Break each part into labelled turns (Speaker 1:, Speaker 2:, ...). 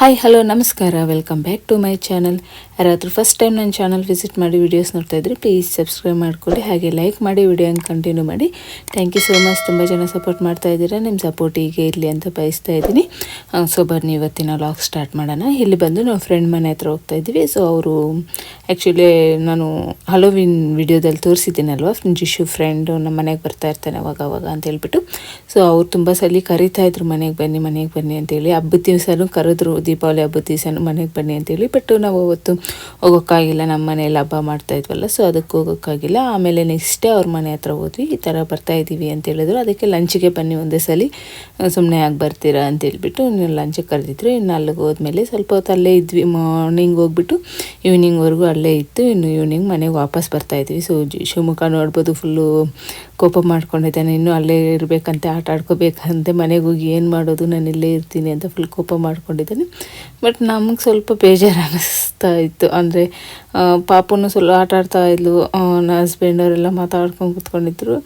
Speaker 1: Hi hello ನಮಸ್ಕಾರ. Welcome back to my channel ಯಾರಾದರೂ first time ನನ್ನ ಚಾನಲ್ ವಿಸಿಟ್ ಮಾಡಿ ವಿಡಿಯೋಸ್ ನೋಡ್ತಾ ಇದ್ರೆ ಪ್ಲೀಸ್ ಸಬ್ಸ್ಕ್ರೈಬ್ ಮಾಡ್ಕೊಳ್ಳಿ. ಹಾಗೆ ಲೈಕ್ ಮಾಡಿ ವಿಡಿಯೋನ ಕಂಟಿನ್ಯೂ ಮಾಡಿ. ಥ್ಯಾಂಕ್ ಯು ಸೋ ಮಚ್ ತುಂಬ ಜನ ಸಪೋರ್ಟ್ ಮಾಡ್ತಾ ಇದ್ದೀರಾ. ನಿಮ್ಮ ಸಪೋರ್ಟ್ ಹೀಗೆ ಇರಲಿ ಅಂತ ಬಯಸ್ತಾ ಇದ್ದೀನಿ. ಸೊ ಬನ್ನಿ, ಇವತ್ತಿನ ಲಾಗ್ ಸ್ಟಾರ್ಟ್ ಮಾಡೋಣ. ಇಲ್ಲಿ ಬಂದು ನಾವು ಫ್ರೆಂಡ್ ಮನೆ ಹತ್ರ ಹೋಗ್ತಾ ಇದ್ದೀವಿ. ಸೊ ಅವರು ಆ್ಯಕ್ಚುಲಿ ನಾನು ಹಲೋವಿನ್ ವಿಡಿಯೋದಲ್ಲಿ ತೋರಿಸಿದ್ದೀನಲ್ವ? ಜಿಶು ಫ್ರೆಂಡು ನಮ್ಮ ಮನೆಗೆ ಬರ್ತಾ ಇರ್ತಾನೆ ಅವಾಗ ಅವಾಗ ಅಂತ ಹೇಳ್ಬಿಟ್ಟು. ಸೊ ಅವ್ರು ತುಂಬ ಸಲ ಕರಿತಾ ಇದ್ರು ಮನೆಗೆ ಬನ್ನಿ ಮನೆಗೆ ಬನ್ನಿ ಅಂತೇಳಿ ಹಬ್ಬದ ದಿವಸನೂ ಕರೆದ್ರು. ದೀಪಾವಳಿ ಹಬ್ಬದ ದಿವಸ ಮನೆಗೆ ಬನ್ನಿ ಅಂತೇಳಿ ಬಟ್ ನಾವು ಅವತ್ತು ಹೋಗೋಕ್ಕಾಗಿಲ್ಲ, ನಮ್ಮ ಮನೇಲಿ ಹಬ್ಬ ಮಾಡ್ತಾ ಇದ್ವಲ್ಲ ಸೊ ಅದಕ್ಕೆ ಹೋಗೋಕ್ಕಾಗಿಲ್ಲ. ಆಮೇಲೆ ನೆಕ್ಸ್ಟ್ ಅವ್ರ ಮನೆ ಹತ್ರ ಹೋದ್ವಿ, ಈ ಥರ ಬರ್ತಾ ಇದ್ದೀವಿ ಅಂತ ಹೇಳಿದ್ರು. ಅದಕ್ಕೆ ಲಂಚಿಗೆ ಬನ್ನಿ ಒಂದೇ ಸಲ ಸುಮ್ಮನೆ ಆಗಿ ಬರ್ತೀರಾ ಅಂತ ಹೇಳ್ಬಿಟ್ಟು ಲಂಚಿಗೆ ಕರೆದಿದ್ರು. ಇನ್ನು ಅಲ್ಲಿಗೆ ಹೋದ್ಮೇಲೆ ಸ್ವಲ್ಪ ಹೊತ್ತು ಅಲ್ಲೇ ಇದ್ವಿ ಮಾರ್ನಿಂಗ್ ಹೋಗ್ಬಿಟ್ಟು ಈವ್ನಿಂಗ್ವರೆಗೂ ಅಲ್ಲೇ ಇತ್ತು. ಇನ್ನು ಈವ್ನಿಂಗ್ ಮನೆಗೆ ವಾಪಸ್ ಬರ್ತಾ ಇದ್ವಿ. ಸೊ ಶಿವಮೊಗ್ಗ ನೋಡ್ಬೋದು ಫುಲ್ಲು ಕೋಪ ಮಾಡ್ಕೊಂಡಿದ್ದಾನೆ. ಇನ್ನೂ ಅಲ್ಲೇ ಇರಬೇಕಂತೆ, ಆಟ ಆಡ್ಕೋಬೇಕಂತೆ, ಮನೆಗೆ ಹೋಗಿ ಏನು ಮಾಡೋದು, ನಾನು ಇಲ್ಲೇ ಇರ್ತೀನಿ ಅಂತ ಫುಲ್ ಕೋಪ ಮಾಡ್ಕೊಂಡಿದ್ದಾನೆ. ಬಟ್ ನಮಗೆ ಸ್ವಲ್ಪ ಬೇಜಾರು ಅನ್ನಿಸ್ತಾ ಇತ್ತು. ಅಂದರೆ ಪಾಪನು ಸ್ವಲ್ಪ ಆಟ ಆಡ್ತಾ ಇದ್ಲು. ನನ್ನ ಹಸ್ಬೆಂಡ್ ಅವರೆಲ್ಲ ಮಾತಾಡ್ಕೊಂಡು ಕೂತ್ಕೊಂಡಿದ್ರು.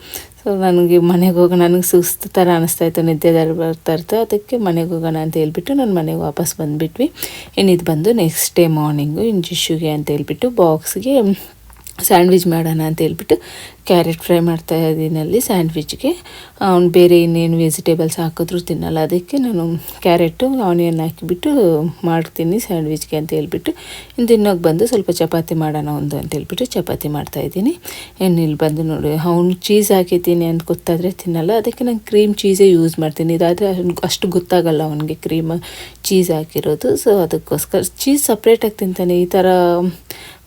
Speaker 1: ಸೊ ನನಗೆ ಮನೆಗೆ ಹೋಗೋಣ ನನಗೆ ಸುಸ್ತು ಥರ ಅನ್ನಿಸ್ತಾ ಇತ್ತು ನಿದ್ದೆ ಬರ್ತಾ ಇರ್ತಾ ಅದಕ್ಕೆ ಮನೆಗೆ ಹೋಗೋಣ ಅಂತ ಹೇಳ್ಬಿಟ್ಟು ನಾನು ಮನೆಗೆ ವಾಪಸ್ ಬಂದುಬಿಟ್ವಿ. ಇನ್ನು ಇದು ಬಂದು ನೆಕ್ಸ್ಟ್ ಡೇ ಮಾರ್ನಿಂಗು ಜಿಶುಗೆ ಅಂತ ಹೇಳ್ಬಿಟ್ಟು ಬಾಕ್ಸ್ಗೆ ಸ್ಯಾಂಡ್ವಿಚ್ ಮಾಡೋಣ ಅಂತ ಹೇಳ್ಬಿಟ್ಟು ಕ್ಯಾರೆಟ್ ಫ್ರೈ ಮಾಡ್ತಾ ಇದ್ದೀನಿ ಅಲ್ಲಿ ಸ್ಯಾಂಡ್ವಿಚ್ಗೆ. ಅವ್ನು ಬೇರೆ ಇನ್ನೇನು ವೆಜಿಟೇಬಲ್ಸ್ ಹಾಕಿದ್ರು ತಿನ್ನಲ್ಲ. ಅದಕ್ಕೆ ನಾನು ಕ್ಯಾರೆಟು, ಆನಿಯನ್ ಹಾಕಿಬಿಟ್ಟು ಮಾಡ್ತೀನಿ ಸ್ಯಾಂಡ್ವಿಚ್ಗೆ ಅಂತ ಹೇಳ್ಬಿಟ್ಟು. ಇನ್ನು ತಿನ್ನೋಕೆ ಬಂದು ಸ್ವಲ್ಪ ಚಪಾತಿ ಮಾಡೋಣ ಒಂದು ಅಂತ ಹೇಳ್ಬಿಟ್ಟು ಚಪಾತಿ ಮಾಡ್ತಾ ಏನು ಇಲ್ಲಿ ಬಂದು ನೋಡಿ, ಅವ್ನು ಚೀಸ್ ಹಾಕಿದ್ದೀನಿ ಅಂತ ಗೊತ್ತಾದರೆ ತಿನ್ನಲ್ಲ. ಅದಕ್ಕೆ ನಾನು ಕ್ರೀಮ್ ಚೀಸೇ ಯೂಸ್ ಮಾಡ್ತೀನಿ. ಇದಾದರೆ ಅಷ್ಟು ಗೊತ್ತಾಗಲ್ಲ ಅವನಿಗೆ ಕ್ರೀಮ್, ಚೀಸ್ ಹಾಕಿರೋದು. ಸೊ ಅದಕ್ಕೋಸ್ಕರ, ಚೀಸ್ ಸಪ್ರೇಟಾಗಿ ತಿಂತಾನೆ. ಈ ಥರ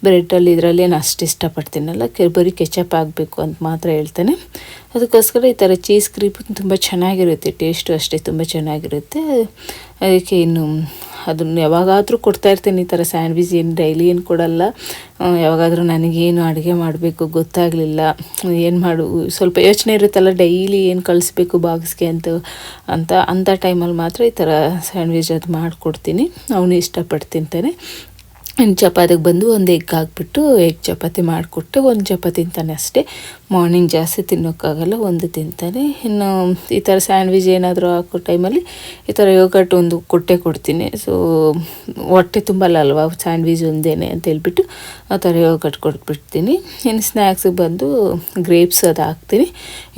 Speaker 1: ಬ್ರೆಡ್ಡಲ್ಲಿ ಇದರಲ್ಲಿ ಏನು ಅಷ್ಟು ಇಷ್ಟಪಡ್ತೀನಲ್ಲ ಬರೀ ಕೆಚಪ್ ಆಗಬೇಕು ಅಂತ ಮಾತ್ರ ಹೇಳ್ತೇನೆ. ಅದಕ್ಕೋಸ್ಕರ ಈ ಥರ ಚೀಸ್ ಕ್ರೀಪ್ ತುಂಬ ಚೆನ್ನಾಗಿರುತ್ತೆ, ಟೇಸ್ಟು ಅಷ್ಟೇ ತುಂಬ ಚೆನ್ನಾಗಿರುತ್ತೆ. ಅದಕ್ಕೆ ಇನ್ನು ಅದನ್ನು ಯಾವಾಗಾದರೂ ಕೊಡ್ತಾ ಇರ್ತೀನಿ, ಈ ಥರ ಸ್ಯಾಂಡ್ವಿಚ್ ಏನು ಡೈಲಿ ಏನು ಕೊಡಲ್ಲ. ಯಾವಾಗಾದರೂ ನನಗೇನು ಅಡುಗೆ ಮಾಡಬೇಕು ಗೊತ್ತಾಗಲಿಲ್ಲ, ಏನು ಮಾಡು, ಸ್ವಲ್ಪ ಯೋಚನೆ ಇರುತ್ತಲ್ಲ ಡೈಲಿ ಏನು ಕಳಿಸ್ಬೇಕು ಬಾಕ್ಸ್ಗೆ ಅಂತ ಅಂತ, ಅಂಥ ಟೈಮಲ್ಲಿ ಮಾತ್ರ ಈ ಥರ ಸ್ಯಾಂಡ್ವಿಚ್ ಅದು ಮಾಡಿಕೊಡ್ತೀನಿ. ಅವನು ಇಷ್ಟಪಟ್ಟು ತಿಂತಾನೆ. ಇನ್ನು ಚಪಾತಿಗೆ ಬಂದು ಒಂದು ಎಗ್ ಹಾಕ್ಬಿಟ್ಟು ಎಗ್ ಚಪಾತಿ ಮಾಡಿಕೊಟ್ಟು ಒಂದು ಚಪಾತಿ ತಾನೇ ಅಷ್ಟೇ ಮಾರ್ನಿಂಗ್ ಜಾಸ್ತಿ ತಿನ್ನೋಕ್ಕಾಗಲ್ಲ, ಒಂದು ತಿಂತಾನೆ. ಇನ್ನು ಈ ಥರ ಸ್ಯಾಂಡ್ವಿಚ್ ಏನಾದರೂ ಹಾಕೋ ಟೈಮಲ್ಲಿ ಈ ಥರ ಯೋಗಟ್ ಒಂದು ಕೊಟ್ಟೆ ಕೊಡ್ತೀನಿ. ಸೊ ಹೊಟ್ಟೆ ತುಂಬಲ್ಲ ಅಲ್ವಾ ಸ್ಯಾಂಡ್ವಿಚ್ ಒಂದೇನೆ ಅಂತ ಹೇಳ್ಬಿಟ್ಟು ಆ ಥರ ಯೋಗಟ್ ಕೊಟ್ಬಿಡ್ತೀನಿ. ಇನ್ನು ಸ್ನ್ಯಾಕ್ಸಿಗೆ ಬಂದು ಗ್ರೇಪ್ಸ್ ಅದು ಹಾಕ್ತೀನಿ.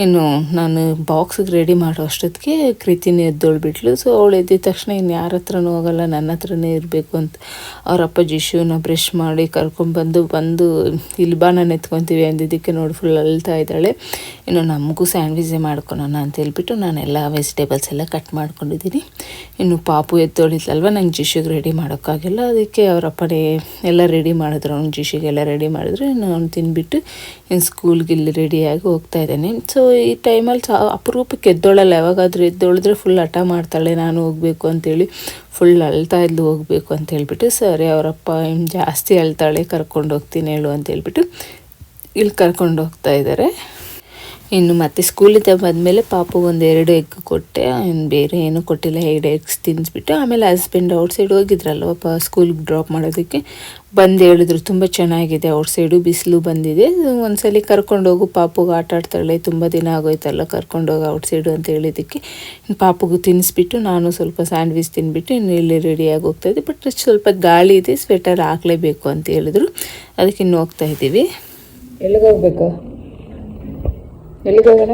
Speaker 1: ಇನ್ನು ನಾನು ಬಾಕ್ಸಿಗೆ ರೆಡಿ ಮಾಡೋ ಅಷ್ಟೊತ್ತಿಗೆ ಕೃತಿನೇ ಎದ್ದೊಳ್ಬಿಟ್ಲು. ಸೊ ಅವಳು ಎದ್ದಿದ ತಕ್ಷಣ ಇನ್ನು ಯಾರ ಹತ್ರನೂ ಹೋಗಲ್ಲ, ನನ್ನ ಹತ್ರನೇ ಇರಬೇಕು ಅಂತ ಅವರಪ್ಪ ಜಿಶುನ ಬ್ರಷ್ ಮಾಡಿ ಕರ್ಕೊಂಡ್ಬಂದು, ಬಂದು ಇಲ್ಲಿ ಬಾ, ನಾನು ಎತ್ಕೊತೀವಿ ಅಂದಿದ್ದಕ್ಕೆ ನೋಡಿ ಫುಲ್ ಅಳ್ತಾ ಇದ್ದಾಳೆ, ಇನ್ನು ನಮಗೂ ಸ್ಯಾಂಡ್ವಿಚ್ ಮಾಡ್ಕೊಳೋಣ ಅಂತ ಹೇಳ್ಬಿಟ್ಟು ಎಲ್ಲ ವೆಜಿಟೇಬಲ್ಸ್ ಎಲ್ಲ ಕಟ್ ಮಾಡ್ಕೊಂಡಿದ್ದೀನಿ. ಇನ್ನು ಪಾಪು ಎದ್ದೋಳಿದ್ಲಲ್ವ ನಂಗೆ ಜಿಶಿಗೆ ರೆಡಿ ಮಾಡೋಕ್ಕಾಗಿಲ್ಲ. ಅದಕ್ಕೆ ಅವರಪ್ಪನೇ ಎಲ್ಲ ರೆಡಿ ಮಾಡಿದ್ರು. ಅವ್ನು ಜಿಶಿಗೆಲ್ಲ ರೆಡಿ ಮಾಡಿದ್ರು ಇನ್ನು ಅವ್ನು ತಿಂದ್ಬಿಟ್ಟು ಇನ್ನು ಸ್ಕೂಲ್ಗೆ ಇಲ್ಲಿ ರೆಡಿಯಾಗಿ ಹೋಗ್ತಾ ಇದ್ದಾನೆ. ಸೊ ಈ ಟೈಮಲ್ಲಿ ಸಾ ಅಪರೂಪಕ್ಕೆ ಎದ್ದೋಳಲ್ಲ. ಯಾವಾಗಾದರೂ ಎದ್ದೋಳಿದ್ರೆ ಫುಲ್ ಹಠ ಮಾಡ್ತಾಳೆ. ನಾನು ಹೋಗಬೇಕು ಅಂತೇಳಿ ಫುಲ್ ಅಳ್ತಾ ಇದ್ಲು, ಹೋಗಬೇಕು ಅಂತ ಹೇಳ್ಬಿಟ್ಟು, ಸರಿ ಅವರಪ್ಪ ಇನ್ನು ಜಾಸ್ತಿ ಅಳ್ತಾಳೆ ಕರ್ಕೊಂಡು ಹೋಗ್ತೀನಿ ಹೇಳು ಅಂತ ಹೇಳ್ಬಿಟ್ಟು ಇಲ್ಲಿ ಕರ್ಕೊಂಡು ಹೋಗ್ತಾ ಇದ್ದಾರೆ. ಇನ್ನು ಮತ್ತೆ ಸ್ಕೂಲಿಂದ ಬಂದಮೇಲೆ ಪಾಪು ಒಂದು ಎರಡು ಎಗ್ ಕೊಟ್ಟೆ. ಇನ್ನು ಬೇರೆ ಏನೂ ಕೊಟ್ಟಿಲ್ಲ, ಎರಡು ಎಗ್ಸ್ ತಿನ್ನಿಸ್ಬಿಟ್ಟು ಆಮೇಲೆ ಹಸ್ಬೆಂಡ್ ಔಟ್ ಸೈಡ್ ಹೋಗಿದ್ರಲ್ವ ಪ ಸ್ಕೂಲ್ಗೆ ಡ್ರಾಪ್ ಮಾಡೋದಕ್ಕೆ. ಬಂದು ಹೇಳಿದ್ರು, ತುಂಬ ಚೆನ್ನಾಗಿದೆ ಔಟ್ ಸೈಡು ಬಿಸಿಲು ಬಂದಿದೆ. ಒಂದ್ಸಲಿ ಕರ್ಕೊಂಡು ಹೋಗು, ಪಾಪುಗೆ ಆಟ ಆಡ್ತಾಳೆ, ತುಂಬ ದಿನ ಆಗೋಯ್ತಲ್ಲ, ಕರ್ಕೊಂಡು ಹೋಗಿ ಔಟ್ ಸೈಡು ಅಂತ ಹೇಳಿದ್ದಕ್ಕೆ. ಇನ್ನು ಪಾಪುಗೂ ತಿನ್ನಿಸ್ಬಿಟ್ಟು ನಾನು ಸ್ವಲ್ಪ ಸ್ಯಾಂಡ್ವಿಚ್ ತಿನ್ಬಿಟ್ಟು, ಇನ್ನು ಇಲ್ಲಿ ರೆಡಿಯಾಗಿ ಹೋಗ್ತಾಯಿದ್ದೆ ಬಟ್ ಸ್ವಲ್ಪ ಗಾಳಿ ಇದೆ ಸ್ವೆಟರ್ ಹಾಕಲೇಬೇಕು ಅಂತ ಹೇಳಿದ್ರು. ಅದಕ್ಕೆ ಇನ್ನು ಹೋಗ್ತಾ ಇದ್ದೀವಿ. ಎಲ್ಲಿಗೆ ಹೋಗ್ಬೇಕು ಎಲ್ಲಿಗೆ ಹೋಗೋಣ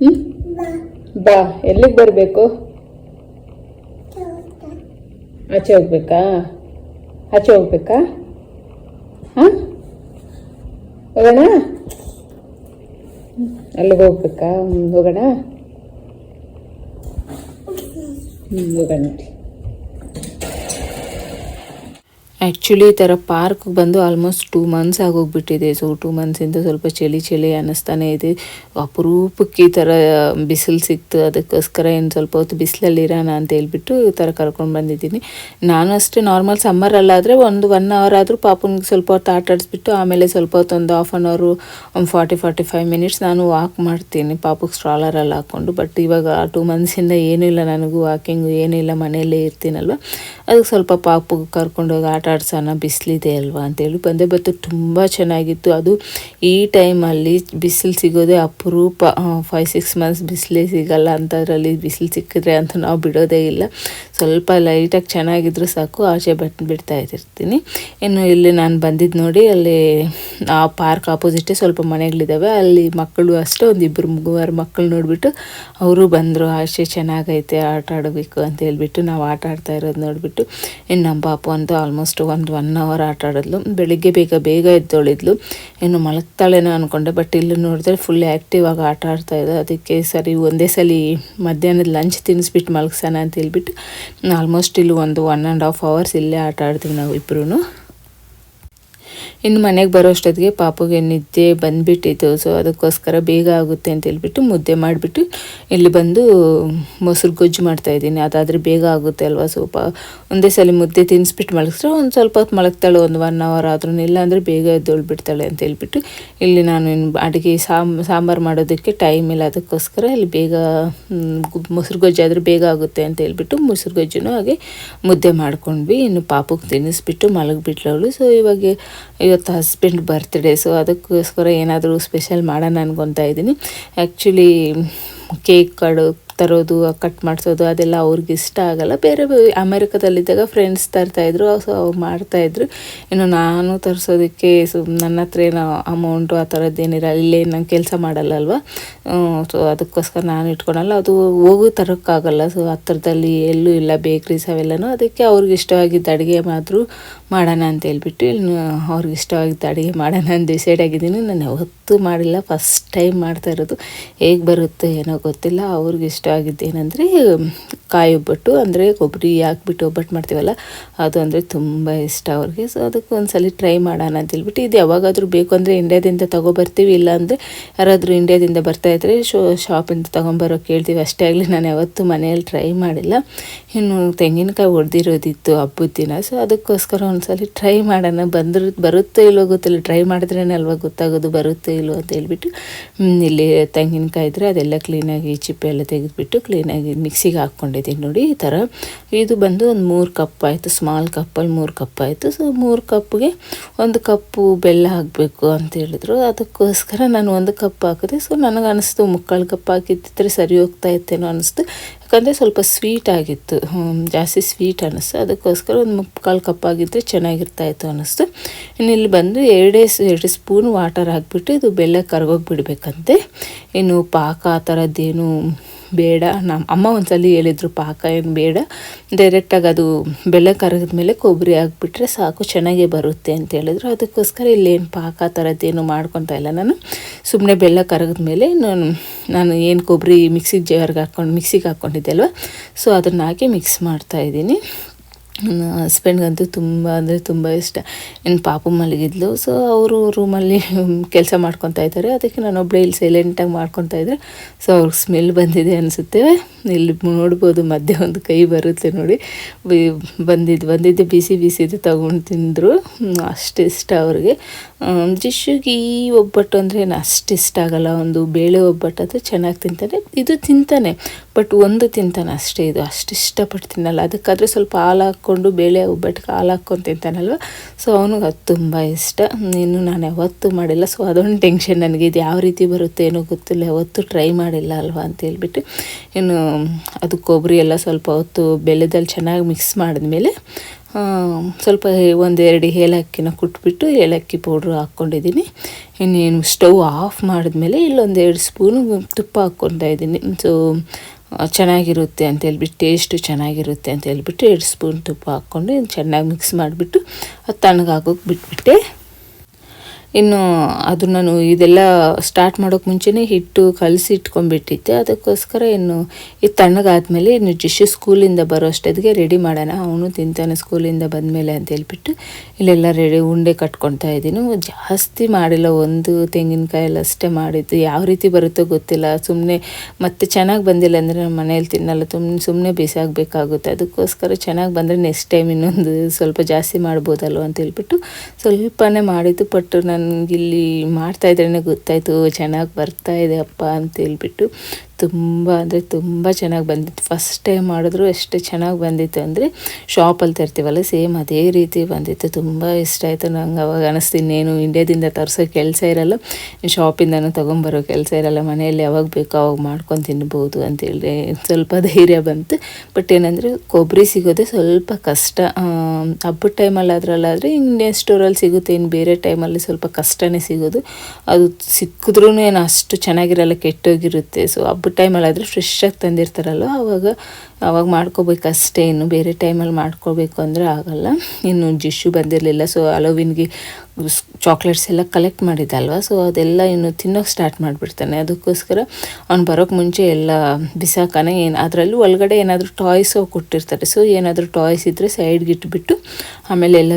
Speaker 1: ಹ್ಮ್? ಬಾ, ಎಲ್ಲಿಗೆ ಬರಬೇಕು? ಆಚೆ ಹೋಗ್ಬೇಕಾ? ಆಚೆ ಹೋಗ್ಬೇಕಾ? ಹಾಂ? ಹೋಗೋಣ. ಅಲ್ಲಿಗೆ ಹೋಗ್ಬೇಕಾ? ಹೋಗೋಣ? ಹ್ಞೂ ಹೋಗೋಣ. ಆ್ಯಕ್ಚುಲಿ ಈ ಥರ ಪಾರ್ಕ್ಗೆ ಬಂದು ಆಲ್ಮೋಸ್ಟ್ ಟೂ ಮಂತ್ಸ್ ಆಗೋಗ್ಬಿಟ್ಟಿದೆ. ಸೊ ಟೂ ಮಂತ್ಸಿಂದ ಸ್ವಲ್ಪ ಚಳಿ ಚಳಿ ಅನ್ನಿಸ್ತಾನೆ ಇದೆ. ಅಪರೂಪಕ್ಕೆ ಈ ಥರ ಬಿಸಿಲು ಸಿಕ್ತು. ಅದಕ್ಕೋಸ್ಕರ ಏನು ಸ್ವಲ್ಪ ಹೊತ್ತು ಬಿಸಿಲಲ್ಲಿ ಇರೋಣ ಅಂತ ಹೇಳ್ಬಿಟ್ಟು ಈ ಥರ ಕರ್ಕೊಂಡು ಬಂದಿದ್ದೀನಿ. ನಾನು ಅಷ್ಟೇ ನಾರ್ಮಲ್ ಸಮ್ಮರಲ್ಲಾದರೆ ಒಂದು ಒನ್ ಅವರ್ ಆದರೂ ಪಾಪನಿಗೆ ಸ್ವಲ್ಪ ಹೊತ್ತು ಆಟ ಆಡಿಸ್ಬಿಟ್ಟು ಆಮೇಲೆ ಸ್ವಲ್ಪ ಹೊತ್ತು ಒಂದು ಹಾಫ್ ಆನ್ ಅವರು ಒಂದು ಫಾರ್ಟಿ ಫಾರ್ಟಿ ಫೈವ್ ಮಿನಿಟ್ಸ್ ನಾನು ವಾಕ್ ಮಾಡ್ತೀನಿ. ಪಾಪಕ್ಕೆ ಸ್ಟ್ರಾಲರಲ್ಲಿ ಹಾಕ್ಕೊಂಡು. ಬಟ್ ಇವಾಗ ಟೂ ಮಂತ್ಸಿಂದ ಏನೂ ಇಲ್ಲ. ನನಗೂ ವಾಕಿಂಗು ಏನೂ ಇಲ್ಲ. ಮನೆಯಲ್ಲೇ ಇರ್ತೀನಲ್ವ? ಅದಕ್ಕೆ ಸ್ವಲ್ಪ ಪಾಪಗೆ ಕರ್ಕೊಂಡೋಗಿ ಆಟ ಆಡ್ಸೋಣ ಬಿಸಿಲಿದೆ ಅಲ್ವಾ ಅಂತೇಳಿ ಬಂದೆ. ಬತ್ತು ತುಂಬ ಚೆನ್ನಾಗಿತ್ತು. ಅದು ಈ ಟೈಮಲ್ಲಿ ಬಿಸಿಲು ಸಿಗೋದೇ ಅಪರೂಪ. ಫೈವ್ ಸಿಕ್ಸ್ ಮಂತ್ಸ್ ಬಿಸಿಲೇ ಸಿಗಲ್ಲ ಅಂಥದ್ರಲ್ಲಿ ಬಿಸಿಲು ಸಿಕ್ಕಿದ್ರೆ ಅಂತ ನಾವು ಬಿಡೋದೇ ಇಲ್ಲ. ಸ್ವಲ್ಪ ಲೈಟಾಗಿ ಚೆನ್ನಾಗಿದ್ರು ಸಾಕು, ಆಚೆ ಬಟ್, ಬಿಡ್ತಾ ಇರ್ತೀನಿ. ಇನ್ನು ಇಲ್ಲಿ ನಾನು ಬಂದಿದ್ದು ನೋಡಿ, ಅಲ್ಲಿ ಆ ಪಾರ್ಕ್ ಆಪೋಸಿಟೇ ಸ್ವಲ್ಪ ಮನೆಗಳಿದ್ದಾವೆ ಅಲ್ಲಿ ಮಕ್ಕಳು ಅಷ್ಟೇ, ಒಂದು ಇಬ್ಬರು ಮೂವರು ಮಕ್ಕಳು ನೋಡಿಬಿಟ್ಟು ಅವರು ಬಂದರು. ಆಚೆ ಚೆನ್ನಾಗೈತೆ, ಆಟ ಆಡಬೇಕು ಅಂತ ಹೇಳ್ಬಿಟ್ಟು ನಾವು ಆಟ ಆಡ್ತಾ ಇರೋದು ನೋಡಿಬಿಟ್ಟು. ಇನ್ನು ನಮ್ಮ ಪಾಪು ಅಂತೂ ಆಲ್ಮೋಸ್ಟ್ ಒಂದು ಒನ್ ಅವರ್ ಆಟ ಆಡಿದ್ಲು. ಬೆಳಿಗ್ಗೆ ಬೇಗ ಬೇಗ ಎದ್ದೊಳಿದ್ಲು. ಏನು ಮಲಗ್ತಾಳೇನೋ ಅಂದ್ಕೊಂಡೆ ಬಟ್ ಇಲ್ಲಿ ನೋಡಿದ್ರೆ ಫುಲ್ ಆ್ಯಕ್ಟಿವ್ ಆಗಿ ಆಟ ಆಡ್ತಾ ಇದೆ. ಅದಕ್ಕೆ ಸರಿ, ಒಂದೇ ಸಲ ಮಧ್ಯಾಹ್ನದ ಲಂಚ್ ತಿನ್ನಿಸ್ಬಿಟ್ಟು ಮಲಗ್ಸೋಣ ಅಂತ ಹೇಳ್ಬಿಟ್ಟು ಆಲ್ಮೋಸ್ಟ್ ಇಲ್ಲಿ ಒಂದು ಒನ್ ಆ್ಯಂಡ್ ಹಾಫ್ ಅವರ್ಸ್ ಇಲ್ಲೇ ಆಟ ಆಡ್ತೀವಿ ನಾವು ಇಬ್ಬರೂ ಇನ್ನು ಮನೆಗೆ ಬರೋ ಅಷ್ಟೊತ್ತಿಗೆ ಪಾಪುಗೆ ನಿದ್ದೆ ಬಂದುಬಿಟ್ಟಿತ್ತು. ಸೊ ಅದಕ್ಕೋಸ್ಕರ ಬೇಗ ಆಗುತ್ತೆ ಅಂತ ಹೇಳ್ಬಿಟ್ಟು ಮುದ್ದೆ ಮಾಡಿಬಿಟ್ಟು ಇಲ್ಲಿ ಬಂದು ಮೊಸರು ಗೊಜ್ಜು ಮಾಡ್ತಾಯಿದ್ದೀನಿ ಅದಾದರೆ ಬೇಗ ಆಗುತ್ತೆ ಅಲ್ವಾ? ಸ್ವಲ್ಪ ಒಂದೇ ಸಲ ಮುದ್ದೆ ತಿನ್ನಿಸ್ಬಿಟ್ಟು ಮಲಗಿಸ್ರೆ ಒಂದು ಸ್ವಲ್ಪ ಹೊತ್ತು ಮಲಗ್ತಾಳೆ, ಒಂದು ಒನ್ ಅವರ್ ಆದ್ರೂ ಇಲ್ಲ ಅಂದರೆ ಬೇಗ ಎದ್ದೊಳ್ಬಿಡ್ತಾಳೆ ಅಂತ ಹೇಳ್ಬಿಟ್ಟು ಇಲ್ಲಿ ನಾನು ಅಡುಗೆ ಸಾಮ್, ಸಾಂಬಾರು ಮಾಡೋದಕ್ಕೆ ಟೈಮ್ ಇಲ್ಲ. ಅದಕ್ಕೋಸ್ಕರ ಇಲ್ಲಿ ಬೇಗ ಮೊಸರು ಗೊಜ್ಜು ಆದರೆ ಬೇಗ ಆಗುತ್ತೆ ಅಂತ ಹೇಳ್ಬಿಟ್ಟು ಮೊಸರು ಗೊಜ್ಜುನೂ ಹಾಗೆ ಮುದ್ದೆ ಮಾಡ್ಕೊಂಡ್ವಿ. ಇನ್ನು ಪಾಪಕ್ಕೆ ತಿನ್ನಿಸ್ಬಿಟ್ಟು ಮಲಗಿಬಿಟ್ಲವಳು ಸೊ ಇವಾಗ ಇವತ್ತು ಹಸ್ಬೆಂಡ್ ಬರ್ತ್ಡೇ ಸೊ ಅದಕ್ಕೋಸ್ಕರ ಏನಾದರೂ ಸ್ಪೆಷಲ್ ಮಾಡೋಣ ಅನ್ಕೊತಾ ಇದ್ದೀನಿ. ಆ್ಯಕ್ಚುಲಿ ಕೇಕ್ ಕಡು ತರೋದು ಕಟ್ ಮಾಡಿಸೋದು ಅದೆಲ್ಲ ಅವ್ರಿಗೆ ಇಷ್ಟ ಆಗಲ್ಲ. ಬೇರೆ ಅಮೇರಿಕಾದಲ್ಲಿದ್ದಾಗ ಫ್ರೆಂಡ್ಸ್ ತರ್ತಾಯಿದ್ರು ಸೊ ಅವ್ರು ಮಾಡ್ತಾಯಿದ್ರು ಇನ್ನು ನಾನು ತರಿಸೋದಕ್ಕೆ ಸೊ, ನನ್ನ ಹತ್ರ ಏನು ಅಮೌಂಟು ಆ ಥರದ್ದೇನಿರಲ್ಲ ಇಲ್ಲೇ ನಂಗೆ ಕೆಲಸ ಮಾಡಲ್ಲಲ್ವ? ಸೊ ಅದಕ್ಕೋಸ್ಕರ ನಾನು ಇಟ್ಕೊಳಲ್ಲ ಅದು ಹೋಗು ತರೋಕ್ಕಾಗಲ್ಲ. ಸೊ ಹತ್ರದಲ್ಲಿ ಎಲ್ಲೂ ಇಲ್ಲ ಬೇಕ್ರೀಸ್ ಅವೆಲ್ಲನೂ. ಅದಕ್ಕೆ ಅವ್ರಿಗೆ ಇಷ್ಟವಾಗಿದ್ದ ಅಡುಗೆ ಮಾತ್ರ ಮಾಡೋಣ ಅಂತ ಹೇಳ್ಬಿಟ್ಟು ಇನ್ನು ಅವ್ರಿಗೆ ಇಷ್ಟವಾಗಿದ್ದ ಅಡುಗೆ ಮಾಡೋಣ ಅಂತ ಡಿಸೈಡ್ ಆಗಿದ್ದೀನಿ. ನಾನು ಯಾವತ್ತೂ ಮಾಡಿಲ್ಲ ಫಸ್ಟ್ ಟೈಮ್ ಮಾಡ್ತಾ ಇರೋದು. ಹೇಗೆ ಬರುತ್ತೆ ಏನೋ ಗೊತ್ತಿಲ್ಲ. ಅವ್ರಿಗೆ ಇಷ್ಟ ಆಗಿದ್ದೇನೆಂದರೆ ಕಾಯಿ ಒಬ್ಬಟ್ಟು, ಅಂದರೆ ಕೊಬ್ಬರಿ ಹಾಕ್ಬಿಟ್ಟು ಒಬ್ಬಟ್ಟು ಮಾಡ್ತೀವಲ್ಲ, ಅದು ಅಂದರೆ ತುಂಬ ಇಷ್ಟ ಅವ್ರಿಗೆ. ಸೊ ಅದಕ್ಕೆ ಒಂದ್ಸಲ ಟ್ರೈ ಮಾಡೋಣ ಅಂತ ಹೇಳ್ಬಿಟ್ಟು, ಇದು ಯಾವಾಗಾದರೂ ಬೇಕು ಅಂದರೆ ಇಂಡ್ಯಾದಿಂದ ತೊಗೊಬರ್ತೀವಿ, ಇಲ್ಲ ಅಂದರೆ ಯಾರಾದರೂ ಇಂಡ್ಯಾದಿಂದ ಬರ್ತಾಯಿದ್ರೆ ಶೋ ಶಾಪಿಂದ ತೊಗೊಂಬರೋ ಕೇಳ್ತೀವಿ. ಅಷ್ಟೇ ಆಗಲಿ, ನಾನು ಯಾವತ್ತೂ ಮನೆಯಲ್ಲಿ ಟ್ರೈ ಮಾಡಿಲ್ಲ. ಇನ್ನು ತೆಂಗಿನಕಾಯಿ ಹೊಡೆದಿರೋದಿತ್ತು ಹಬ್ಬದ ದಿನ. ಸೊ ಅದಕ್ಕೋಸ್ಕರ ಒಂದ್ಸಲ ಟ್ರೈ ಮಾಡೋಣ. ಬಂದ್ರೆ, ಬರುತ್ತೋ ಇಲ್ಲೋ ಗೊತ್ತಿಲ್ಲ. ಟ್ರೈ ಮಾಡಿದ್ರೇನೆ ಅಲ್ವಾ ಗೊತ್ತಾಗೋದು, ಬರುತ್ತೋ ಇಲ್ಲೋ ಅಂತ ಹೇಳ್ಬಿಟ್ಟು ಇಲ್ಲಿ ತೆಂಗಿನಕಾಯಿ ಇದ್ದರೆ ಅದೆಲ್ಲ ಕ್ಲೀನಾಗಿ ಚಿಪ್ಪೆ ಎಲ್ಲ ತೆಗೆದುಬಿಟ್ಟು ಕ್ಲೀನಾಗಿ ಮಿಕ್ಸಿಗೆ ಹಾಕ್ಕೊಂಡಿದ್ದೀನಿ ನೋಡಿ ಈ ಥರ. ಇದು ಬಂದು ಒಂದು ಮೂರು ಕಪ್ ಆಯಿತು ಸ್ಮಾಲ್ ಕಪ್ಪಲ್ಲಿ ಮೂರು ಕಪ್ ಆಯಿತು. ಸೊ ಮೂರು ಕಪ್ಗೆ ಒಂದು ಕಪ್ಪು ಬೆಲ್ಲ ಹಾಕಬೇಕು ಅಂತ ಹೇಳಿದ್ರು. ಅದಕ್ಕೋಸ್ಕರ ನಾನು ಒಂದು ಕಪ್ ಹಾಕಿದೆ. ಸೊ ನನಗೆ ಅನಿಸ್ತು ಮುಕ್ಕಾಲು ಕಪ್ ಹಾಕಿದ್ದರೆ ಸರಿ ಹೋಗ್ತಾ ಇತ್ತೇನೋ ಅನಿಸ್ತು ಯಾಕಂದರೆ ಸ್ವಲ್ಪ ಸ್ವೀಟ್ ಆಗಿತ್ತು. ಜಾಸ್ತಿ ಸ್ವೀಟ್ ಅನ್ನಿಸ್ತು ಅದಕ್ಕೋಸ್ಕರ ಒಂದು ಮುಕ್ಕಾಲು ಕಪ್ ಆಗಿದ್ದರೆ ಚೆನ್ನಾಗಿರ್ತಾಯಿತ್ತು ಅನ್ನಿಸ್ತು ಇನ್ನು ಇಲ್ಲಿ ಬಂದು ಎರಡೇ ಎರಡು ಸ್ಪೂನ್ ವಾಟರ್ ಹಾಕಿಬಿಟ್ಟು ಇದು ಬೆಲ್ಲ ಕರಗೋಗಿ ಬಿಡಬೇಕಂತೆ ಇನ್ನು ಪಾಕ ಆ ಥರದ್ದೇನು ಬೇಡ. ನಮ್ಮ ಅಮ್ಮ ಒಂದ್ಸಲ ಹೇಳಿದ್ರು, ಪಾಕ ಏನು ಬೇಡ. ಡೈರೆಕ್ಟಾಗಿ ಅದು ಬೆಲ್ಲ ಕರಗಿದ ಮೇಲೆ ಕೊಬ್ಬರಿ ಹಾಕ್ಬಿಟ್ರೆ ಸಾಕು, ಚೆನ್ನಾಗೇ ಬರುತ್ತೆ ಅಂತ ಹೇಳಿದ್ರು. ಅದಕ್ಕೋಸ್ಕರ ಇಲ್ಲೇನು ಪಾಕ ಥರದ್ದೇನು ಮಾಡ್ಕೊತಾ ಇಲ್ಲ ನಾನು. ಸುಮ್ಮನೆ ಬೆಲ್ಲ ಕರಗಿದ ಮೇಲೆ ನಾನು ನಾನು ಏನು ಕೊಬ್ಬರಿ ಮಿಕ್ಸಿಗೆ ಜಾರ್ಗೆ ಹಾಕ್ಕೊಂಡು ಮಿಕ್ಸಿಗೆ ಹಾಕ್ಕೊಂಡಿದ್ದೆ ಅಲ್ವ? ಸೊ ಅದನ್ನು ಹಾಕಿ ಮಿಕ್ಸ್ ಮಾಡ್ತಾಯಿದ್ದೀನಿ ನನ್ನ ಹಸ್ಬೆಂಡ್ಗಂತೂ ತುಂಬ ಅಂದರೆ ತುಂಬ ಇಷ್ಟ. ನನ್ನ ಪಾಪು ಮಲಗಿದ್ಲು. ಸೊ ಅವರು ರೂಮಲ್ಲಿ ಕೆಲಸ ಮಾಡ್ಕೊತಾ ಇದ್ದಾರೆ. ಅದಕ್ಕೆ ನಾನೊಬ್ಬಳೇ ಇಲ್ಲಿ ಸೈಲೆಂಟಾಗಿ ಮಾಡ್ಕೊತಾ ಇದ್ದರೆ ಸೊ ಅವ್ರಿಗೆ ಸ್ಮೆಲ್ ಬಂದಿದೆ ಅನಿಸುತ್ತೆ. ಇಲ್ಲಿ ನೋಡ್ಬೋದು ಮಧ್ಯೆ ಒಂದು ಕೈ ಬರುತ್ತೆ ನೋಡಿ. ಬಂದಿದ್ದು ಬಂದಿದ್ದು, ಬಿಸಿ, ಬಿಸಿದು ತಗೊಂಡು ತಿಂದರು. ಅಷ್ಟು ಇಷ್ಟ ಅವ್ರಿಗೆ. ಜಿಶುಗೆ ಈ ಒಬ್ಬಟ್ಟು ಅಂದರೆ ಏನು ಅಷ್ಟು ಇಷ್ಟ ಆಗಲ್ಲ, ಒಂದು ಬೇಳೆ ಒಬ್ಬಟ್ಟು ಅದು ಚೆನ್ನಾಗಿ ತಿಂತಾನೆ. ಇದು ತಿಂತಾನೆ, ಬಟ್ ಒಂದು ತಿಂತಾನೆ ಅಷ್ಟೇ, ಇದು ಅಷ್ಟು ಇಷ್ಟಪಟ್ಟು ತಿನ್ನಲ್ಲ. ಅದಕ್ಕಾದರೆ ಸ್ವಲ್ಪ ಹಾಲು ಹಾಕ್ಕೊಂಡು, ಬೇಳೆ ಒಬ್ಬಟ್ಟಿಗೆ ಹಾಲು ಹಾಕ್ಕೊಂಡು ತಿಂತಾನಲ್ವ? ಸೊ ಅವನಿಗೆ ಅದು ತುಂಬ ಇಷ್ಟ. ಇನ್ನು ನಾನು ಯಾವತ್ತೂ ಮಾಡಿಲ್ಲ. ಸೊ ಅದೊಂದು ಟೆನ್ಷನ್ ನನಗೆ. ಇದು ಯಾವ ರೀತಿ ಬರುತ್ತೆ ಏನೋ ಗೊತ್ತಿಲ್ಲ. ಯಾವತ್ತೂ ಟ್ರೈ ಮಾಡಿಲ್ಲ ಅಲ್ವಾ ಅಂತ ಹೇಳ್ಬಿಟ್ಟು. ಇನ್ನು, ಅದು ಕೊಬ್ಬರಿ ಎಲ್ಲ ಸ್ವಲ್ಪ ಹೊತ್ತು ಬೆಲ್ಲದಲ್ಲಿ ಚೆನ್ನಾಗಿ ಮಿಕ್ಸ್ ಮಾಡಿದ್ಮೇಲೆ ಸ್ವಲ್ಪ ಒಂದೆರಡು ಏಲಕ್ಕಿನ ಕುಟ್ಬಿಟ್ಟು ಏಲಕ್ಕಿ ಪೌಡ್ರು ಹಾಕ್ಕೊಂಡಿದ್ದೀನಿ. ಇನ್ನೇನು ಸ್ಟವ್ ಆಫ್ ಮಾಡಿದ್ಮೇಲೆ ಇಲ್ಲೊಂದೆರಡು ಸ್ಪೂನು ತುಪ್ಪ ಹಾಕ್ಕೊತಾ ಇದ್ದೀನಿ. ಸೊ ಚೆನ್ನಾಗಿರುತ್ತೆ ಅಂತ ಹೇಳ್ಬಿಟ್ಟು ಟೇಸ್ಟು ಚೆನ್ನಾಗಿರುತ್ತೆ ಅಂತ ಹೇಳ್ಬಿಟ್ಟು ಎರಡು ಸ್ಪೂನ್ ತುಪ್ಪ ಹಾಕ್ಕೊಂಡು ಚೆನ್ನಾಗಿ ಮಿಕ್ಸ್ ಮಾಡಿಬಿಟ್ಟು ಅದು ತಣ್ಣಗಾಗೋಕೆ ಬಿಟ್ಬಿಟ್ಟೆ. ಇನ್ನು ಅದು ನಾನು ಇದೆಲ್ಲ ಸ್ಟಾರ್ಟ್ ಮಾಡೋಕ್ಕೆ ಮುಂಚೆನೇ ಹಿಟ್ಟು ಕಲಸಿ ಇಟ್ಕೊಂಡ್ಬಿಟ್ಟಿದ್ದೆ. ಅದಕ್ಕೋಸ್ಕರ ಇನ್ನು ಇದು ತಣ್ಣಗಾದ್ಮೇಲೆ ಇನ್ನು ಜಿಶು ಸ್ಕೂಲಿಂದ ಬರೋ ಅಷ್ಟೊತ್ತಿಗೆ ರೆಡಿ ಮಾಡೋಣ. ಅವನು ತಿಂತಾನೆ ಸ್ಕೂಲಿಂದ ಬಂದಮೇಲೆ ಅಂತ ಹೇಳಿಬಿಟ್ಟು ಇಲ್ಲೆಲ್ಲ ರೆಡಿ ಉಂಡೆ ಕಟ್ಕೊತಾ ಇದ್ದೀನಿ. ಜಾಸ್ತಿ ಮಾಡಿಲ್ಲ. ಒಂದು ತೆಂಗಿನಕಾಯಲ್ಲಿ ಅಷ್ಟೇ ಮಾಡಿದ್ದು. ಯಾವ ರೀತಿ ಬರುತ್ತೋ ಗೊತ್ತಿಲ್ಲ. ಸುಮ್ಮನೆ ಮತ್ತೆ ಚೆನ್ನಾಗಿ ಬಂದಿಲ್ಲ ಅಂದರೆ ನಮ್ಮ ಮನೇಲಿ ತಿನ್ನಲ್ಲ. ತುಂಬ ಸುಮ್ಮನೆ ಬಿಸಾಕಬೇಕಾಗುತ್ತೆ ಅದಕ್ಕೋಸ್ಕರ ಚೆನ್ನಾಗಿ ಬಂದರೆ ನೆಕ್ಸ್ಟ್ ಟೈಮ್ ಇನ್ನೊಂದು ಸ್ವಲ್ಪ ಜಾಸ್ತಿ ಮಾಡ್ಬೋದಲ್ವ ಅಂತ ಹೇಳ್ಬಿಟ್ಟು ಸ್ವಲ್ಪನೇ ಮಾಡಿದ್ದು. ಪಟ್ಟು ನಾನು ನನಗಿಲ್ಲಿ ಮಾಡ್ತಾಯಿದ್ರೇ ಗೊತ್ತಾಯಿತು ಚೆನ್ನಾಗಿ ಬರ್ತಾ ಇದೆ ಅಪ್ಪ ಅಂತ ಹೇಳ್ಬಿಟ್ಟು ತುಂಬ, ಅಂದರೆ ತುಂಬ ಚೆನ್ನಾಗಿ ಬಂದಿತ್ತು. ಫಸ್ಟ್ ಟೈಮ್ ಮಾಡಿದ್ರು ಎಷ್ಟು ಚೆನ್ನಾಗಿ ಬಂದಿತ್ತು ಅಂದರೆ ಶಾಪಲ್ಲಿ ತರ್ತೀವಲ್ಲ ಸೇಮ್ ಅದೇ ರೀತಿ ಬಂದಿತ್ತು. ತುಂಬ ಇಷ್ಟ ಆಯಿತು. ನಂಗೆ ಅವಾಗ ಅನಿಸ್ತೀನಿ ಇನ್ನೇನು ಇಂಡಿಯಾದಿಂದ ತರಿಸೋ ಕೆಲಸ ಇರಲ್ಲ ಶಾಪಿಂದನೂ ತೊಗೊಂಬರೋ ಕೆಲಸ ಇರಲ್ಲ, ಮನೆಯಲ್ಲಿ ಯಾವಾಗ ಬೇಕೋ ಅವಾಗ ಮಾಡ್ಕೊಂಡು ತಿನ್ಬೋದು ಅಂತೇಳಿ ಸ್ವಲ್ಪ ಧೈರ್ಯ ಬಂತು. ಬಟ್ ಏನಂದರೆ ಕೊಬ್ಬರಿ ಸಿಗೋದೇ ಸ್ವಲ್ಪ ಕಷ್ಟ. ಹಬ್ಬದ ಟೈಮಲ್ಲಿ ಅದರಲ್ಲಾದರೆ ಇಂಡಿಯನ್ ಸ್ಟೋರಲ್ಲಿ ಸಿಗುತ್ತೆ ಇನ್ನು ಬೇರೆ ಟೈಮಲ್ಲಿ ಸ್ವಲ್ಪ ಕಷ್ಟನೇ ಸಿಗೋದು. ಅದು ಸಿಕ್ಕಿದ್ರೂ ಏನು ಅಷ್ಟು ಚೆನ್ನಾಗಿರಲ್ಲ, ಕೆಟ್ಟೋಗಿರುತ್ತೆ. ಸೊ ಹಬ್ಬದ ಟೈಮಲ್ಲಿ ಆದರೆ ಫ್ರೆಶ್ಶಾಗಿ ತಂದಿರ್ತಾರಲ್ಲ ಆವಾಗ ಆವಾಗ ಮಾಡ್ಕೋಬೇಕಷ್ಟೇ ಇನ್ನು ಬೇರೆ ಟೈಮಲ್ಲಿ ಮಾಡ್ಕೋಬೇಕು ಅಂದರೆ ಆಗಲ್ಲ. ಇನ್ನು ಜಿಶ್ಯೂ ಬಂದಿರಲಿಲ್ಲ ಸೊ ಅಲೋವಿನ್ಗೆ ಚಾಕ್ಲೇಟ್ಸ್ ಎಲ್ಲ ಕಲೆಕ್ಟ್ ಮಾಡಿದ್ದಲ್ವ ಸೊ ಅದೆಲ್ಲ ಇನ್ನು ತಿನ್ನೋಕೆ ಸ್ಟಾರ್ಟ್ ಮಾಡಿಬಿಡ್ತಾನೆ. ಅದಕ್ಕೋಸ್ಕರ ಅವ್ನು ಬರೋಕ್ಕೆ ಮುಂಚೆ ಎಲ್ಲ ಬಿಸಾಕಾನೆ ಏನು, ಅದರಲ್ಲೂ ಒಳಗಡೆ ಏನಾದರೂ ಟಾಯ್ಸು ಕೊಟ್ಟಿರ್ತಾರೆ ಸೊ ಏನಾದರೂ ಟಾಯ್ಸ್ ಇದ್ದರೆ ಸೈಡ್ಗೆ ಇಟ್ಬಿಟ್ಟು ಆಮೇಲೆ ಎಲ್ಲ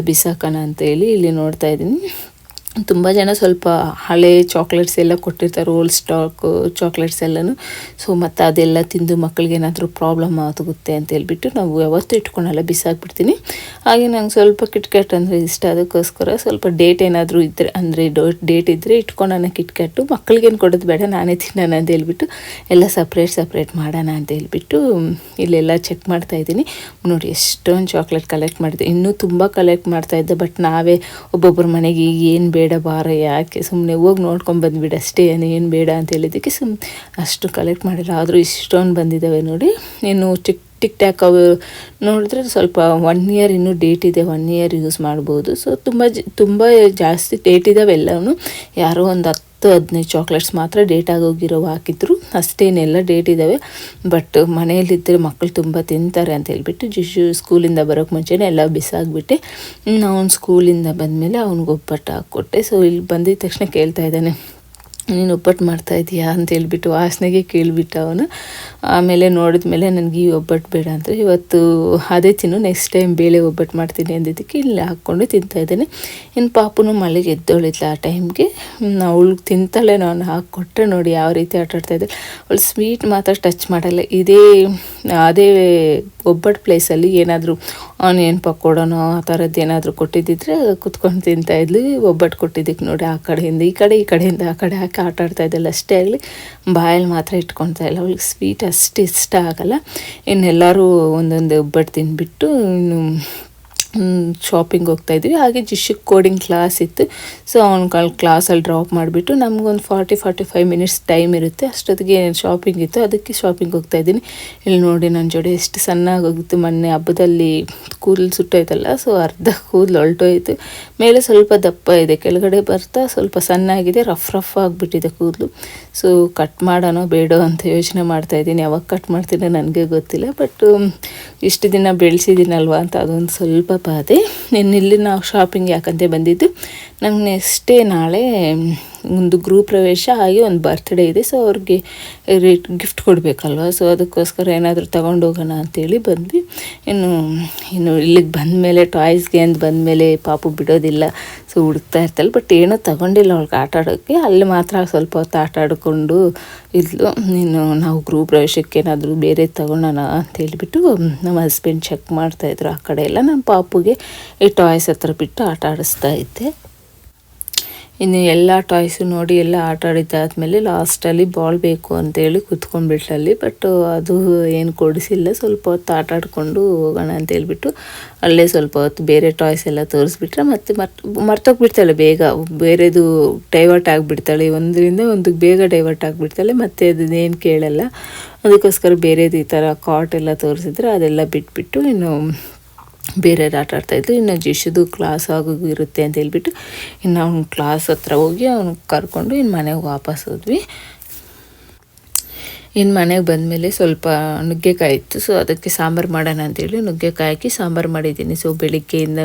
Speaker 1: ಅಂತ ಹೇಳಿ ಇಲ್ಲಿ ನೋಡ್ತಾ ಇದ್ದೀನಿ. ತುಂಬ ಜನ ಸ್ವಲ್ಪ ಹಳೆ ಚಾಕ್ಲೇಟ್ಸ್ ಎಲ್ಲ ಕೊಟ್ಟಿರ್ತಾರೆ ಓಲ್ಡ್ ಸ್ಟಾಕ್ ಚಾಕ್ಲೇಟ್ಸ್ ಎಲ್ಲನೂ. ಸೊ ಮತ್ತು ಅದೆಲ್ಲ ತಿಂದು ಮಕ್ಕಳಿಗೆ ಏನಾದರೂ ಪ್ರಾಬ್ಲಮ್ ಆಗುತ್ತೆ ಅಂತ ಹೇಳ್ಬಿಟ್ಟು ನಾವು ಯಾವತ್ತೂ ಇಟ್ಕೊಳಲ್ಲ, ಬಿಸಾಕ್ಬಿಡ್ತೀನಿ. ಹಾಗೆ ನಂಗೆ ಸ್ವಲ್ಪ ಕಿಟ್ಕ್ಯಾಟ್ ಅಂದರೆ ಇಷ್ಟ, ಅದಕ್ಕೋಸ್ಕರ ಸ್ವಲ್ಪ ಡೇಟ್ ಏನಾದರೂ ಇದ್ದರೆ ಅಂದರೆ ಡೇಟ್ ಇದ್ದರೆ ಇಟ್ಕೊಳೋಣ ಕಿಟ್ಕ್ಯಾಟು ಮಕ್ಕಳಿಗೇನು ಕೊಡೋದು ಬೇಡ, ನಾನೇ ತಿನ್ನೋಣ ಅಂತ ಹೇಳ್ಬಿಟ್ಟು ಎಲ್ಲ ಸಪ್ರೇಟ್ ಸಪ್ರೇಟ್ ಮಾಡೋಣ ಅಂತ ಹೇಳ್ಬಿಟ್ಟು ಇಲ್ಲೆಲ್ಲ ಚೆಕ್ ಮಾಡ್ತಾ ಇದ್ದೀನಿ. ನೋಡಿ, ಎಷ್ಟೊಂದು ಚಾಕ್ಲೇಟ್ ಕಲೆಕ್ಟ್ ಮಾಡಿದೆ. ಇನ್ನೂ ತುಂಬ ಕಲೆಕ್ಟ್ ಮಾಡ್ತಾ ಇದ್ದೆ ಬಟ್ ನಾವೇ ಒಬ್ಬೊಬ್ಬರ ಮನೆಗೆ ಏನು ಬೇಡ ಬಾರ, ಯಾಕೆ? ಸುಮ್ಮನೆ ಹೋಗಿ ನೋಡ್ಕೊಂಡು ಬಂದ್ಬಿಡು ಅಷ್ಟೇ ಏನು ಬೇಡ ಅಂತ ಹೇಳಿದ್ದಕ್ಕೆ ಸುಮ್ ಅಷ್ಟು ಕಲೆಕ್ಟ್ ಮಾಡಿಲ್ಲ ಆದರೂ ಇಷ್ಟೊಂದು ಬಂದಿದ್ದಾವೆ ನೋಡಿ. ಇನ್ನು ಟಿಕ್ ಟಿಕ್ ಟ್ಯಾಕ್ ಅವು ನೋಡಿದ್ರೆ ಸ್ವಲ್ಪ ಒನ್ ಇಯರ್ ಇನ್ನೂ ಡೇಟ್ ಇದೆ ಒನ್ ಇಯರ್ ಯೂಸ್ ಮಾಡ್ಬೋದು. ಸೊ ತುಂಬ ತುಂಬ ಜಾಸ್ತಿ ಡೇಟ್ ಇದಾವೆ ಎಲ್ಲವೂ ಯಾರೋ ಒಂದು ಹತ್ತು, ಹದಿನೈದು ಚಾಕ್ಲೇಟ್ಸ್ ಮಾತ್ರ ಡೇಟ್ ಆಗೋಗಿರೋ ಹಾಕಿದ್ರು. ಅಷ್ಟೇನೆಲ್ಲ ಡೇಟ್ ಇದ್ದಾವೆ ಬಟ್ ಮನೆಯಲ್ಲಿದ್ದರೆ ಮಕ್ಕಳು ತುಂಬ ತಿಂತಾರೆ ಅಂತ ಹೇಳ್ಬಿಟ್ಟು ಜಿಶು ಸ್ಕೂಲಿಂದ ಬರೋಕ್ಕೆ ಮುಂಚೆನೇ ಎಲ್ಲ ಬಿಸಾಕ್ಬಿಟ್ಟೆ. ಅವ್ನು ಸ್ಕೂಲಿಂದ ಬಂದಮೇಲೆ ಅವ್ನಿಗೆ ಒಬ್ಬಟ್ಟು ಹಾಕ್ಕೊಟ್ಟೆ. ಸೊ ಇಲ್ಲಿ ಬಂದಿದ ತಕ್ಷಣ ಕೇಳ್ತಾ ಇದ್ದಾನೆ. ನೀನು ಒಬ್ಬಟ್ಟು ಮಾಡ್ತಾ ಇದೀಯಾ ಅಂತ ಹೇಳ್ಬಿಟ್ಟು ವಾಸನೆಗೆ ಕೇಳಿಬಿಟ್ಟ ಅವನು. ಆಮೇಲೆ ನೋಡಿದ ಮೇಲೆ ನನಗೆ ಈ ಒಬ್ಬಟ್ಟು ಬೇಡ ಅಂದರೆ. ಇವತ್ತು ಅದೇ ತಿನ್ನು ನೆಕ್ಸ್ಟ್ ಟೈಮ್ ಬೇಳೆ ಒಬ್ಬಟ್ಟು ಮಾಡ್ತೀನಿ ಅಂದಿದ್ದಕ್ಕೆ ಇಲ್ಲಿ ಹಾಕ್ಕೊಂಡು ತಿಂತಾಯಿದ್ದೇನೆ ಇನ್ನು ಪಾಪನು ಮಳೆಗೆ ಎದ್ದೋಳಿದ್ಲ ಆ ಟೈಮ್ಗೆ ಅವಳಿಗೆ ತಿಂತಾಳೆ, ನಾನು ಹಾಕ್ಕೊಟ್ರೆ ನೋಡಿ ಯಾವ ರೀತಿ ಆಟಾಡ್ತಾಯಿದ್ದೆ ಅವಳು ಸ್ವೀಟ್ ಮಾತ್ರ ಟಚ್ ಮಾಡಲ್ಲ. ಇದೇ, ಅದೇ ಒಬ್ಬಟ್ಟು ಪ್ಲೇಸಲ್ಲಿ ಏನಾದರೂ ಆನಿಯನ್ ಪಕೋಡನೋ ಆ ಥರದ್ದು ಏನಾದರೂ ಕೊಟ್ಟಿದ್ದಿದ್ರೆ ಕುತ್ಕೊಂಡು ತಿಂತಾಯಿದ್ಲು ಒಬ್ಬಟ್ಟು ಕೊಟ್ಟಿದ್ದಕ್ಕೆ ನೋಡಿ ಆ ಕಡೆಯಿಂದ, ಈ ಕಡೆ, ಈ ಕಡೆಯಿಂದ, ಆ ಕಡೆ ಹಾಕಿ ಆಟ ಆಡ್ತಾ ಇದ್ದಲ್ಲ ಅಷ್ಟೇ ಆಗಲಿ, ಬಾಯಲ್ಲಿ ಮಾತ್ರ ಇಟ್ಕೊಳ್ತಾ ಇಲ್ಲ. ಅವ್ಳಿಗೆ ಸ್ವೀಟ್ ಅಷ್ಟು ಇಷ್ಟ ಆಗಲ್ಲ. ಇನ್ನೆಲ್ಲರೂ ಒಂದೊಂದು ಒಬ್ಬಟ್ಟು ತಿಂದುಬಿಟ್ಟು ಇನ್ನು ಶಾಪಿಂಗ್ ಹೋಗ್ತಾ ಇದ್ವಿ. ಹಾಗೆ ಜಿಶಿಕ್ ಕೋಡಿಂಗ್ ಕ್ಲಾಸ್ ಇತ್ತು. ಸೊ ಅವ್ನ ಕಲ್ ಕ್ಲಾಸಲ್ಲಿ ಡ್ರಾಪ್ ಮಾಡಿಬಿಟ್ಟು ನಮಗೊಂದು forty forty five minutes time ಇರುತ್ತೆ. ಅಷ್ಟೊತ್ತಿಗೆ ಶಾಪಿಂಗ್ ಇತ್ತು. ಅದಕ್ಕೆ ಶಾಪಿಂಗ್ ಹೋಗ್ತಾ ಇದ್ದೀನಿ. ಇಲ್ಲಿ ನೋಡಿ ನನ್ನ ಜೋಡಿ ಎಷ್ಟು ಸಣ್ಣಾಗಿ ಹೋಗಿತ್ತು. ಮೊನ್ನೆ ಹಬ್ಬದಲ್ಲಿ ಕೂದಲು ಸುಟ್ಟೋಯ್ತಲ್ಲ ಸೊ ಅರ್ಧ ಕೂದಲು ಹೊಲ್ಟೋಯ್ತು. ಮೇಲೆ ಸ್ವಲ್ಪ ದಪ್ಪ ಇದೆ. ಕೆಳಗಡೆ ಬರ್ತಾ ಸ್ವಲ್ಪ ಸಣ್ಣಾಗಿದೆ. ರಫ್ ರಫ್ ಆಗಿಬಿಟ್ಟಿದೆ ಕೂದಲು. ಸೊ ಕಟ್ ಮಾಡೋಣ ಬೇಡೋ ಅಂತ ಯೋಚನೆ ಮಾಡ್ತಾ ಇದ್ದೀನಿ. ಯಾವಾಗ ಕಟ್ ಮಾಡ್ತೀನೋ ನನಗೆ ಗೊತ್ತಿಲ್ಲ. ಬಟ್ ಇಷ್ಟು ದಿನ ಬೆಳೆಸಿದ್ದೀನಲ್ವ ಅಂತ ಅದೊಂದು ಸ್ವಲ್ಪ ಬಾಧೆ ಇಲ್ಲಿ ನಾವು ಶಾಪಿಂಗ್ ಯಾಕಂತ ಬಂದಿದ್ದು. ನಂಗೆ ನೆಕ್ಸ್ಟ್ ಡೇ ನಾಳೆ ಒಂದು ಗೃಹ ಪ್ರವೇಶ ಹಾಗೆ ಒಂದು ಬರ್ತ್ಡೇ ಇದೆ. ಸೊ ಅವ್ರಿಗೆ ರೇಟ್ ಗಿಫ್ಟ್ ಕೊಡಬೇಕಲ್ವ? ಸೊ ಅದಕ್ಕೋಸ್ಕರ ಏನಾದರೂ ತಗೊಂಡು ಹೋಗೋಣ ಅಂತೇಳಿ ಬಂದ್ವಿ. ಇನ್ನು ಇನ್ನು ಇಲ್ಲಿಗೆ ಬಂದಮೇಲೆ ಟಾಯ್ಸ್ಗೆ ಅಂತ ಬಂದಮೇಲೆ ಪಾಪು ಬಿಡೋದಿಲ್ಲ. ಸೊ ಹುಡುಕ್ತಾ ಇರ್ತಲ್ಲ ಬಟ್ ಏನೋ ತಗೊಂಡಿಲ್ಲ ಅವ್ಳಿಗೆ ಆಟ ಆಡೋಕ್ಕೆ. ಅಲ್ಲಿ ಮಾತ್ರ ಸ್ವಲ್ಪ ಹೊತ್ತು ಆಟ ಆಡಿಕೊಂಡು ಇದ್ಲು. ಇನ್ನು ನಾವು ಗೃಹ ಪ್ರವೇಶಕ್ಕೆ ಏನಾದರೂ ಬೇರೆ ತಗೊಳ್ಳೋಣ ಅಂತ ಹೇಳಿಬಿಟ್ಟು ನಮ್ಮ ಹಸ್ಬೆಂಡ್ ಚೆಕ್ ಮಾಡ್ತಾಯಿದ್ರು ಆ ಕಡೆ ಎಲ್ಲ. ನನ್ನ ಪಾಪುಗೆ ಈ ಟಾಯ್ಸ್ ಹತ್ರ ಬಿಟ್ಟು ಆಟ ಆಡಿಸ್ತಾ ಇದ್ದೆ. ಇನ್ನು ಎಲ್ಲ ಟಾಯ್ಸು ನೋಡಿ ಎಲ್ಲ ಆಟ ಆಡಿದ್ದಾದ್ಮೇಲೆ ಲಾಸ್ಟಲ್ಲಿ ಬಾಲ್ ಬೇಕು ಅಂತೇಳಿ ಕುತ್ಕೊಂಡ್ಬಿಟ್ಲಲ್ಲಿ ಬಟ್ ಅದು ಏನು ಕೊಡಿಸಿಲ್ಲ. ಸ್ವಲ್ಪ ಹೊತ್ತು ಆಟ ಆಡಿಕೊಂಡು ಹೋಗೋಣ ಅಂತ ಹೇಳ್ಬಿಟ್ಟು ಅಲ್ಲೇ ಸ್ವಲ್ಪ ಹೊತ್ತು ಬೇರೆ ಟಾಯ್ಸ್ ಎಲ್ಲ ತೋರಿಸ್ಬಿಟ್ರೆ ಮತ್ತೆ ಮರ್ತ್ ಮರ್ತೋಗ್ಬಿಡ್ತಾಳೆ ಬೇಗ. ಬೇರೆದು ಡೈವರ್ಟ್ ಆಗಿಬಿಡ್ತಾಳೆ. ಒಂದರಿಂದ ಒಂದು ಬೇಗ ಡೈವರ್ಟ್ ಆಗಿಬಿಡ್ತಾಳೆ. ಮತ್ತೆ ಅದನ್ನೇನು ಕೇಳಲ್ಲ. ಅದಕ್ಕೋಸ್ಕರ ಬೇರೆದು ಈ ಥರ ಕಾಟ್ ಎಲ್ಲ ತೋರಿಸಿದ್ರೆ ಅದೆಲ್ಲ ಬಿಟ್ಬಿಟ್ಟು ಇನ್ನು ಬೇರೆ ಆಟ ಆಡ್ತಾಯಿದ್ರು ಇನ್ನು ಜಿಶುದು ಕ್ಲಾಸ್ ಆಗೋ ಇರುತ್ತೆ ಅಂತ ಹೇಳ್ಬಿಟ್ಟು ಇನ್ನು ಅವ್ನ ಕ್ಲಾಸ್ ಹತ್ರ ಹೋಗಿ ಅವ್ನು ಕರ್ಕೊಂಡು ಇನ್ನು ಮನೆಗೆ ವಾಪಸ್ ಹೋದ್ವಿ. ಇನ್ನು ಮನೆಗೆ ಬಂದಮೇಲೆ ಸ್ವಲ್ಪ ನುಗ್ಗೆಕಾಯಿ ಇತ್ತು. ಸೊ ಅದಕ್ಕೆ ಸಾಂಬಾರು ಮಾಡೋಣ ಅಂತೇಳಿ ನುಗ್ಗೆಕಾಯಿ ಹಾಕಿ ಸಾಂಬಾರು ಮಾಡಿದ್ದೀನಿ. ಸೊ ಬೆಳಿಗ್ಗೆಯಿಂದ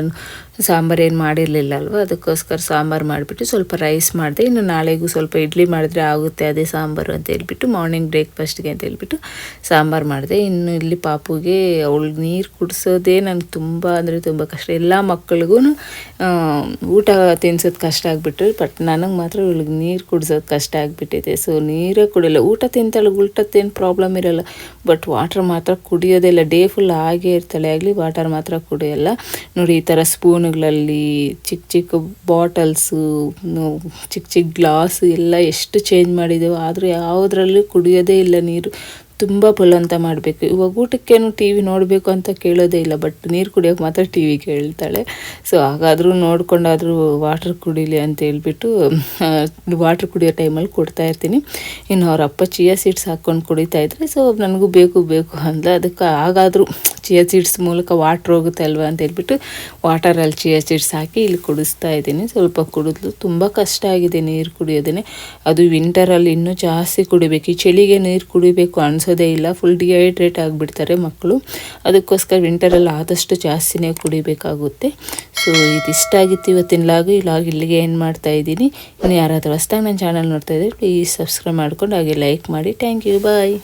Speaker 1: ಸಾಂಬಾರು ಏನು ಮಾಡಿರಲಿಲ್ಲ ಅಲ್ವ ಅದಕ್ಕೋಸ್ಕರ ಸಾಂಬಾರು ಮಾಡಿಬಿಟ್ಟು ಸ್ವಲ್ಪ ರೈಸ್ ಮಾಡಿದೆ. ಇನ್ನು ನಾಳೆಗೂ ಸ್ವಲ್ಪ ಇಡ್ಲಿ ಮಾಡಿದ್ರೆ ಆಗುತ್ತೆ ಅದೇ ಸಾಂಬಾರು ಅಂತ ಹೇಳಿಬಿಟ್ಟು ಮಾರ್ನಿಂಗ್ ಬ್ರೇಕ್ಫಾಸ್ಟ್ಗೆ ಅಂತ ಹೇಳಿಬಿಟ್ಟು ಸಾಂಬಾರು ಮಾಡಿದೆ. ಇನ್ನು ಇಲ್ಲಿ ಪಾಪುಗೆ ಅವಳು ನೀರು ಕುಡಿಸೋದೇ ನನಗೆ ತುಂಬ ಅಂದರೆ ತುಂಬ ಕಷ್ಟ. ಎಲ್ಲ ಮಕ್ಕಳಿಗೂ ಊಟ ತಿನ್ಸೋದು ಕಷ್ಟ ಆಗಿಬಿಟ್ಟು ಬಟ್ ನನಗೆ ಮಾತ್ರ ಇವಳಿಗೆ ನೀರು ಕುಡಿಸೋದು ಕಷ್ಟ ಆಗಿಬಿಟ್ಟಿದೆ. ಸೊ ನೀರೇ ಕುಡಿಯಲ್ಲ. ಊಟ ತಿಂತಾಳೆ ಊಟದ್ದೇನು ಪ್ರಾಬ್ಲಮ್ ಇರಲ್ಲ. ಬಟ್ ವಾಟರ್ ಮಾತ್ರ ಕುಡಿಯೋದಿಲ್ಲ. ಡೇ ಫುಲ್ ಹಾಗೆ ಇರ್ತಾಳೆ. ಆಗಲಿ ವಾಟರ್ ಮಾತ್ರ ಕುಡಿಯೋಲ್ಲ. ನೋಡಿ, ಈ ಥರ ಸ್ಪೂನುಗಳಲ್ಲಿ ಚಿಕ್ಕ ಚಿಕ್ಕ ಬಾಟಲ್ಸು ಚಿಕ್ಕ ಚಿಕ್ಕ ಗ್ಲಾಸ್ ಎಲ್ಲ ಎಷ್ಟು ಚೇಂಜ್ ಮಾಡಿದೆವು. ಆದರೂ ಯಾವುದ್ರಲ್ಲೂ ಕುಡಿಯೋದೇ ಇಲ್ಲ ನೀರು. ತುಂಬ ಬಲವಂತ ಮಾಡಬೇಕು. ಇವಾಗ ಊಟಕ್ಕೇನು ಟಿ ವಿ ನೋಡಬೇಕು ಅಂತ ಕೇಳೋದೇ ಇಲ್ಲ ಬಟ್ ನೀರು ಕುಡಿಯೋಕೆ ಮಾತ್ರ ಟಿ ವಿ ಕೇಳ್ತಾಳೆ. ಸೊ ಹಾಗಾದರೂ ನೋಡ್ಕೊಂಡಾದರೂ ವಾಟ್ರ್ ಕುಡಿಲಿ ಅಂತ ಹೇಳ್ಬಿಟ್ಟು ವಾಟ್ರ್ ಕುಡಿಯೋ ಟೈಮಲ್ಲಿ ಕೊಡ್ತಾ ಇರ್ತೀನಿ. ಇನ್ನು ಅವ್ರ ಅಪ್ಪ ಚಿಯಾ ಸೀಡ್ಸ್ ಹಾಕ್ಕೊಂಡು ಕುಡಿತಾ ಇದ್ರೆ ಸೊ ನನಗೂ ಬೇಕು ಬೇಕು ಅಂದ ಅದಕ್ಕೆ ಹಾಗಾದರೂ ಚಿಯಾ ಸೀಡ್ಸ್ ಮೂಲಕ ವಾಟ್ರ್ ಹೋಗುತ್ತೆ ಅಲ್ವಾ ಅಂತ ಹೇಳ್ಬಿಟ್ಟು ವಾಟರಲ್ಲಿ ಚಿಯಾ ಸೀಡ್ಸ್ ಹಾಕಿ ಇಲ್ಲಿ ಕುಡಿಸ್ತಾ ಇದ್ದೀನಿ. ಸ್ವಲ್ಪ ಕುಡಿದ್ಲು ತುಂಬ ಕಷ್ಟ ಆಗಿದೆ ನೀರು ಕುಡಿಯೋದೇ ಅದು ವಿಂಟರಲ್ಲಿ ಇನ್ನೂ ಜಾಸ್ತಿ ಕುಡಿಬೇಕು. ಈ ಚಳಿಗೆ ನೀರು ಕುಡಿಬೇಕು ಅನಿಸೋದೇ ಇಲ್ಲ. ಫುಲ್ ಡಿಹೈಡ್ರೇಟ್ ಆಗಿಬಿಡ್ತಾರೆ ಮಕ್ಕಳು. ಅದಕ್ಕೋಸ್ಕರ ವಿಂಟರಲ್ಲಿ ಆದಷ್ಟು ಜಾಸ್ತಿನೇ ಕುಡಿಬೇಕಾಗುತ್ತೆ. ಸೊ ಇದಿಷ್ಟ ಆಗಿತ್ತು ಇವತ್ತಿನ ಲಾಗು. ಈ ಲಾಗ್ ಇಲ್ಲಿಗೆ ಏನು ಮಾಡ್ತಾ ಇದ್ದೀನಿ. ಇನ್ನು ಯಾರಾದರೂ ಹೊಸ್ದಾಗಿ ನನ್ನ ಚಾನಲ್ ನೋಡ್ತಾ ಇದ್ದರೆ ಪ್ಲೀಸ್ ಸಬ್ಸ್ಕ್ರೈಬ್ ಮಾಡ್ಕೊಂಡು ಹಾಗೆ ಲೈಕ್ ಮಾಡಿ. Thank you bye